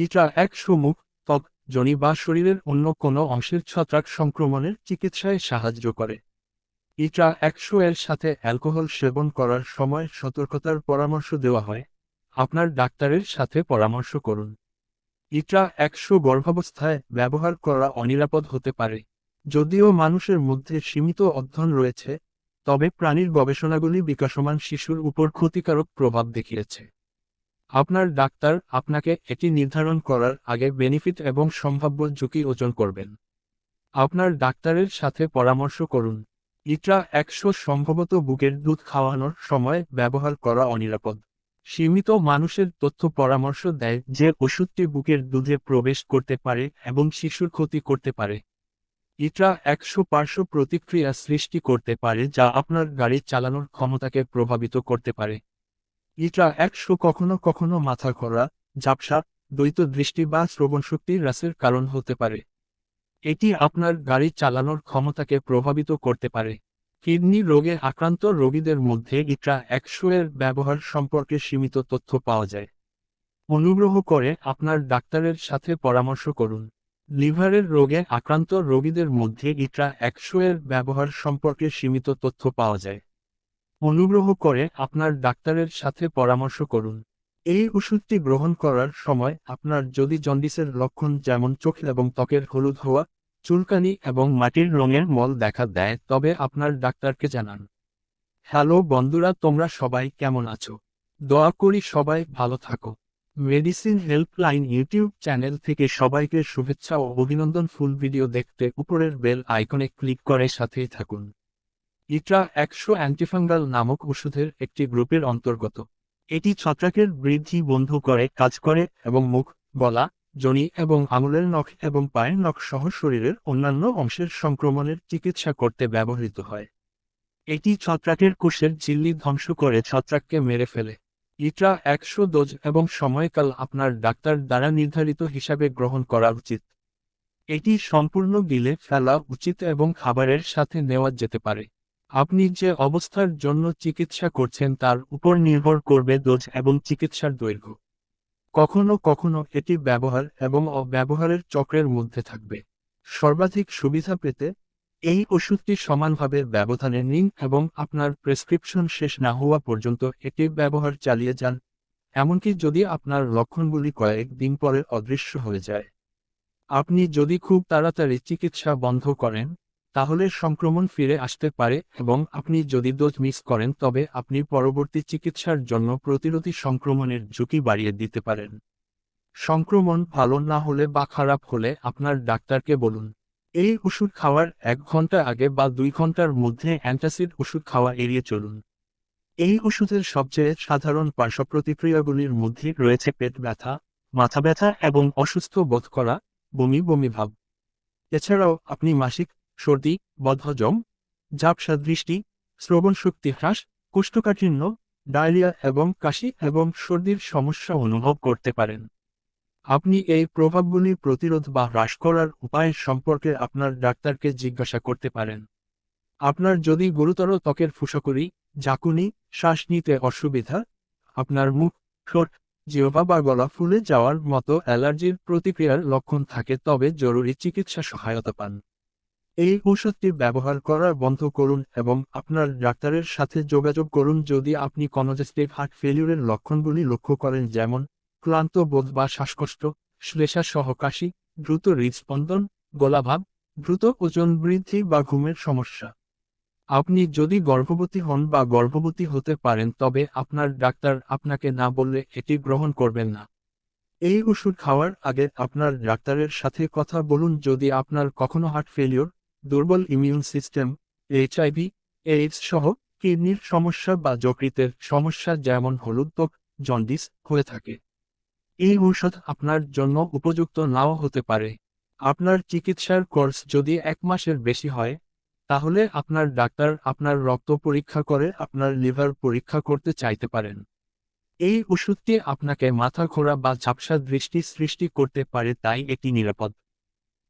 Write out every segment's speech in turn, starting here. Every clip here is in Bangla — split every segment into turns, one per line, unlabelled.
ইট্রা একশো মুখ ত্বক জনি বা শরীরের অন্য কোনো অংশের ছত্রাক সংক্রমণের চিকিৎসায় সাহায্য করে। ইট্রা একশো এর সাথে অ্যালকোহল সেবন করার সময় সতর্কতার পরামর্শ দেওয়া হয়। আপনার ডাক্তারের সাথে পরামর্শ করুন। ইট্রা একশো গর্ভাবস্থায় ব্যবহার করা অনিরাপদ হতে পারে। যদিও মানুষের মধ্যে সীমিত অধ্যয়ন রয়েছে, তবে প্রাণীর গবেষণাগুলি বিকাশমান শিশুর উপর ক্ষতিকারক প্রভাব দেখিয়েছে। আপনার ডাক্তার আপনাকে এটি নির্ধারণ করার আগে বেনিফিট এবং সম্ভাব্য ঝুঁকি ওজন করবেন। আপনার ডাক্তারের সাথে পরামর্শ করুন। ইট্রা একশো সম্ভবত বুকের দুধ খাওয়ানোর সময় ব্যবহার করা অনিরাপদ। সীমিত মানুষের তথ্য পরামর্শ দেয় যে ওষুধটি বুকের দুধে প্রবেশ করতে পারে এবং শিশুর ক্ষতি করতে পারে। ইট্রা একশো পার্শ্ব প্রতিক্রিয়া সৃষ্টি করতে পারে যা আপনার গাড়ি চালানোর ক্ষমতাকে প্রভাবিত করতে পারে। ইট্রা একশো কখনো কখনো মাথা ঘোরা, ঝাপসা, দ্বৈত দৃষ্টি বা শ্রবণশক্তি হ্রাসের কারণ হতে পারে। এটি আপনার গাড়ি চালানোর ক্ষমতাকে প্রভাবিত করতে পারে। কিডনি রোগে আক্রান্ত রোগীদের মধ্যে ইট্রা একশো এর ব্যবহার সম্পর্কে সীমিত তথ্য পাওয়া যায়। অনুগ্রহ করে আপনার ডাক্তারের সাথে পরামর্শ করুন। লিভারের রোগে আক্রান্ত রোগীদের মধ্যে ইট্রা একশো এর ব্যবহার সম্পর্কে সীমিত তথ্য পাওয়া যায়। অনুগ্রহ করে আপনার ডাক্তারের সাথে পরামর্শ করুন। এই ওষুধটি গ্রহণ করার সময় আপনার যদি জন্ডিসের লক্ষণ যেমন চোখ এবং ত্বকের হলুদ হওয়া, চুলকানি এবং মাটির রঙের মল দেখা দেয়, তবে আপনার ডাক্তারকে জানান। হ্যালো বন্ধুরা, তোমরা সবাই কেমন আছো? দয়া করি সবাই ভালো থাকো। মেডিসিন হেল্পলাইন ইউটিউব চ্যানেল থেকে সবাইকে শুভেচ্ছা ও অভিনন্দন। ফুল ভিডিও দেখতে উপরের বেল আইকনে ক্লিক করে সাথেই থাকুন। ইট্রা একশো অ্যান্টিফাঙ্গাল নামক ওষুধের একটি গ্রুপের অন্তর্গত। এটি ছত্রাকের বৃদ্ধি বন্ধ করে, কাজ করে এবং মুখ, গলা, জনি এবং আঙুলের নখ এবং পায়ের নখ সহ শরীরের অন্যান্য অংশের সংক্রমণের চিকিৎসা করতে ব্যবহৃত হয়। এটি ছত্রাকের কোষের ঝিল্লি ধ্বংস করে ছত্রাককে মেরে ফেলে। ইট্রা একশো ডোজ এবং সময়কাল আপনার ডাক্তার দ্বারা নির্ধারিত হিসাবে গ্রহণ করা উচিত। এটি সম্পূর্ণ গিলে ফেলা উচিত এবং খাবারের সাথে নেওয়া যেতে পারে। আপনি যে অবস্থার জন্য চিকিৎসা করছেন তার উপর নির্ভর করবে ডোজ এবং চিকিৎসার দৈর্ঘ্য। কখনো কখনো এটি ব্যবহার এবং অব্যবহারের চক্রের মধ্যে থাকবে। সর্বাধিক সুবিধা পেতে এই ওষুধটি সমানভাবে ব্যবধানে নিন এবং আপনার প্রেসক্রিপশন শেষ না হওয়া পর্যন্ত এটি ব্যবহার চালিয়ে যান, এমনকি যদি আপনার লক্ষণগুলি কয়েক দিন পরে অদৃশ্য হয়ে যায়। আপনি যদি খুব তাড়াতাড়ি চিকিৎসা বন্ধ করেন তাহলে সংক্রমণ ফিরে আসতে পারে এবং আপনি যদি ডোজ মিস করেন তবে আপনি পরবর্তী চিকিৎসার জন্য প্রতিরোধী সংক্রমণের ঝুঁকি বাড়িয়ে দিতে পারেন। সংক্রমণ ভালো না হলে বা খারাপ হলে আপনার ডাক্তারকে বলুন। এই ওষুধ খাওয়ার এক ঘণ্টা আগে বা দুই ঘণ্টার মধ্যে অ্যান্টাসিড ওষুধ খাওয়া এড়িয়ে চলুন। এই ওষুধের সবচেয়ে সাধারণ পার্শ্ব প্রতিক্রিয়াগুলির মধ্যে রয়েছে পেট ব্যথা, মাথা ব্যথা এবং অসুস্থ বোধ করা, বমি বমি ভাব। এছাড়াও আপনি মাসিক সর্দি, বদহজম, ঝাপসা দৃষ্টি, শ্রবণ শক্তি হ্রাস, কোষ্ঠকাঠিন্য, ডায়রিয়া এবং কাশি এবং সর্দির সমস্যা অনুভব করতে পারেন। আপনি এই প্রভাবগুলি প্রতিরোধ বা হ্রাস করার উপায় সম্পর্কে আপনার ডাক্তারকে জিজ্ঞাসা করতে পারেন। আপনার যদি গুরুতর ত্বকের ফুসকরি, ঝাঁকুনি, শ্বাস নিতে অসুবিধা, আপনার মুখ, ঠোঁট, জিহ্বা বা গলা ফুলে যাওয়ার মতো অ্যালার্জির প্রতিক্রিয়ার লক্ষণ থাকে তবে জরুরি চিকিৎসা সহায়তা পান। এই ঔষধটি ব্যবহার করা বন্ধ করুন এবং আপনার ডাক্তারের সাথে যোগাযোগ করুন যদি আপনি কনজেস্টিভ হার্ট ফেলিউরের লক্ষণগুলি লক্ষ্য করেন যেমন ক্লান্ত বোধ বা শ্বাসকষ্ট, শ্লেষা সহকাশি, দ্রুত হৃদস্পন্দন, গোলাভাব, দ্রুত ওজন বৃদ্ধি বা ঘুমের সমস্যা। আপনি যদি গর্ভবতী হন বা গর্ভবতী হতে পারেন তবে আপনার ডাক্তার আপনাকে না বললে এটি গ্রহণ করবেন না। এই ওষুধ খাওয়ার আগে আপনার ডাক্তারের সাথে কথা বলুন যদি আপনার কখনো হার্ট ফেলিওর দুর্বল ইমিউন সিস্টেম এইচআইভি এইডস সহ কিডনির সমস্যা বা যকৃতের সমস্যা যেমন হলুদ ত্বক, জন্ডিস হয়ে থাকে। এই ঔষধ আপনার জন্য উপযুক্ত নাও হতে পারে। আপনার চিকিৎসার কোর্স যদি এক মাসের বেশি হয়, তাহলে আপনার ডাক্তার আপনার রক্ত পরীক্ষা করে আপনার লিভার পরীক্ষা করতে চাইতে পারেন। এই ওষুধটি আপনাকে মাথা ঘোরা বা ঝাপসা দৃষ্টি সৃষ্টি করতে পারে তাই এটি নিরাপদ।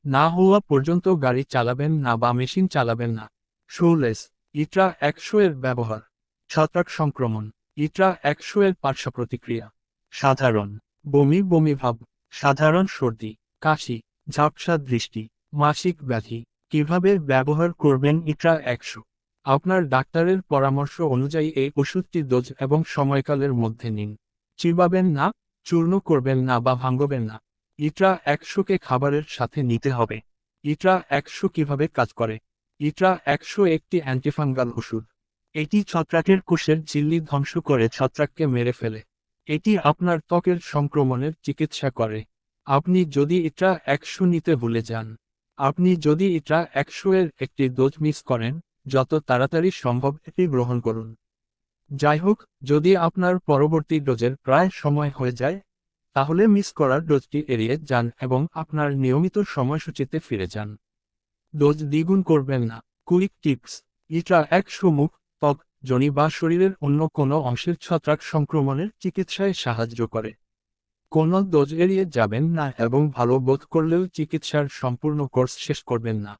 না হওয়া পর্যন্ত গাড়ি চালাবেন না বা মেশিন চালাবেন না। শোলেস ইট্রা একশো এর ব্যবহার। ছত্রাক সংক্রমণ, ইট্রা একশো এর পার্শ্ব প্রতিক্রিয়া। সাধারণ, বমি বমি ভাব। সাধারণ সর্দি, কাশি, ঝাপসা দৃষ্টি, মাসিক ব্যাধি। কীভাবে ব্যবহার করবেন ইট্রা একশো? আপনার ডাক্তারের পরামর্শ অনুযায়ী এই ওষুধটি ডোজ এবং সময়কালের মধ্যে নিন। চিবাবেন না, চূর্ণ করবেন না বা ভাঙবেন না। ইট্রা একশোকে খাবারের সাথে নিতে হবে। ইট্রা একশো কীভাবে কাজ করে? ইট্রা একশো একটি অ্যান্টিফাঙ্গাল ওষুধ। এটি ছত্রাকের কোষের ঝিল্লি ধ্বংস করে ছত্রাককে মেরে ফেলে। এটি আপনার ত্বকের সংক্রমণের চিকিৎসা করে। আপনি যদি ইট্রা একশো নিতে ভুলে যান, আপনি যদি ইট্রা একশো এর একটি ডোজ মিস করেন, যত তাড়াতাড়ি সম্ভব এটি গ্রহণ করুন। যাই হোক, যদি আপনার পরবর্তী ডোজের প্রায় সময় হয়ে যায় তাহলে মিস করার ডোজটি এড়িয়ে যান এবং আপনার নিয়মিত সময়সূচিতে ফিরে যান। ডোজ দ্বিগুণ করবেন না। Quick tips. ইটা একশো মুখ, ত্বক, জনি বা শরীরের অন্য কোনো অংশের ছত্রাক সংক্রমণের চিকিৎসায় সাহায্য করে। কোনো ডোজ এড়িয়ে যাবেন না এবং ভালো বোধ করলেও চিকিৎসার সম্পূর্ণ কোর্স শেষ করবেন না।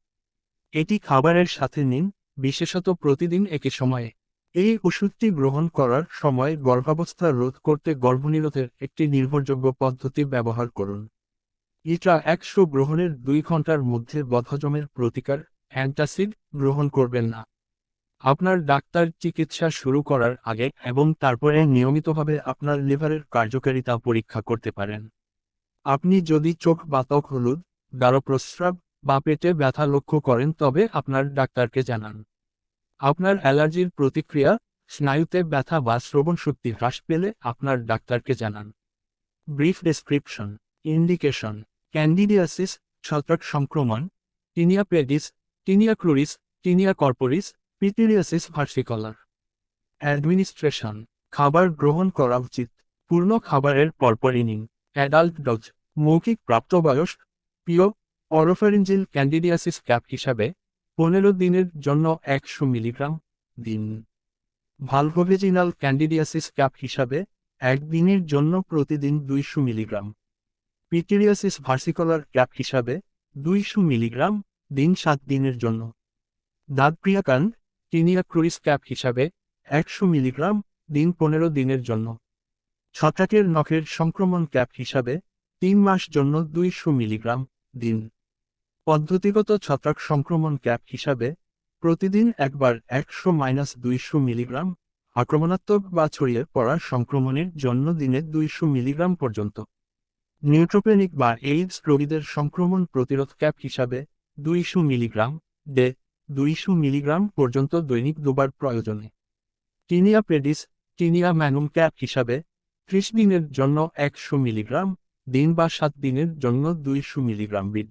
এটি খাবারের সাথে নিন, বিশেষত প্রতিদিন একই সময়ে। এই ওষুধটি গ্রহণ করার সময় গর্ভাবস্থা রোধ করতে গর্ভনিরোধের একটি নির্ভরযোগ্য পদ্ধতি ব্যবহার করুন। ইট্রা একশো গ্রহণের দুই ঘণ্টার মধ্যে বদহজমের প্রতিকার, অ্যান্টাসিড, গ্রহণ করবেন না। আপনার ডাক্তার চিকিৎসা শুরু করার আগে এবং তারপরে নিয়মিতভাবে আপনার লিভারের কার্যকারিতা পরীক্ষা করতে পারেন। আপনি যদি চোখ বা হলুদ, গাঢ় প্রস্রাব বা পেটে ব্যথা লক্ষ্য করেন তবে আপনার ডাক্তারকে জানান। আপনার অ্যালার্জির প্রতিক্রিয়া, স্নায়ুতে ব্যথা বা শ্রবণ শক্তি হ্রাস পেলে আপনার ডাক্তারকে জানান। ব্রিফ ডেসক্রিপশন, ইন্ডিকেশন, ক্যান্ডিডিয়াসিস, ছত্রাক সংক্রমণ, tinea pedis, tinea cruris, tinea corporis, pityriasis versicolor. Administration, খাবার গ্রহণ করা উচিত। পূর্ণ খাবারের পরপরই নিন অ্যাডাল্ট ডজ, মৌখিক প্রাপ্তবয়স, পিও অরোফারিঞ্জিল ক্যান্ডিডিয়াসিস ক্যাপ হিসাবে পনেরো দিনের জন্য একশো মিলিগ্রাম দিন। ভালভোভেজিনাল ক্যান্ডিডিয়াসিস ক্যাপ হিসাবে এক দিনের জন্য প্রতিদিন দুইশো মিলিগ্রাম। পিটিরিয়াসিস ভার্সিকলার ক্যাপ হিসাবে দুইশো মিলিগ্রাম দিন সাত দিনের জন্য। দাঁতপ্রিয়াকান টিনিয়া ক্রুইস ক্যাপ হিসাবে একশো মিলিগ্রাম দিন পনেরো দিনের জন্য। ছত্রাকের নখের সংক্রমণ ক্যাপ হিসাবে তিন মাস জন্য দুইশো মিলিগ্রাম দিন। পদ্ধতিগত ছত্রাক সংক্রমণ ক্যাপ হিসাবে, প্রতিদিন একবার একশো মাইনাস দুইশো মিলিগ্রাম আক্রমণাত্মক বা ছড়িয়ে পড়া সংক্রমণের জন্য দিনে দুইশো মিলিগ্রাম পর্যন্ত। নিউট্রোপেনিক বা এইডস রোগীদের সংক্রমণ প্রতিরোধ ক্যাপ হিসাবে, দুইশো মিলিগ্রাম ডে, দুইশো মিলিগ্রাম পর্যন্ত দৈনিক দুবার প্রয়োজনে। Tinea pedis, tinea manuum cap হিসাবে, ত্রিশ দিনের জন্য একশো মিলিগ্রাম, দিন বা সাত দিনের জন্য দুইশো মিলিগ্রাম বিড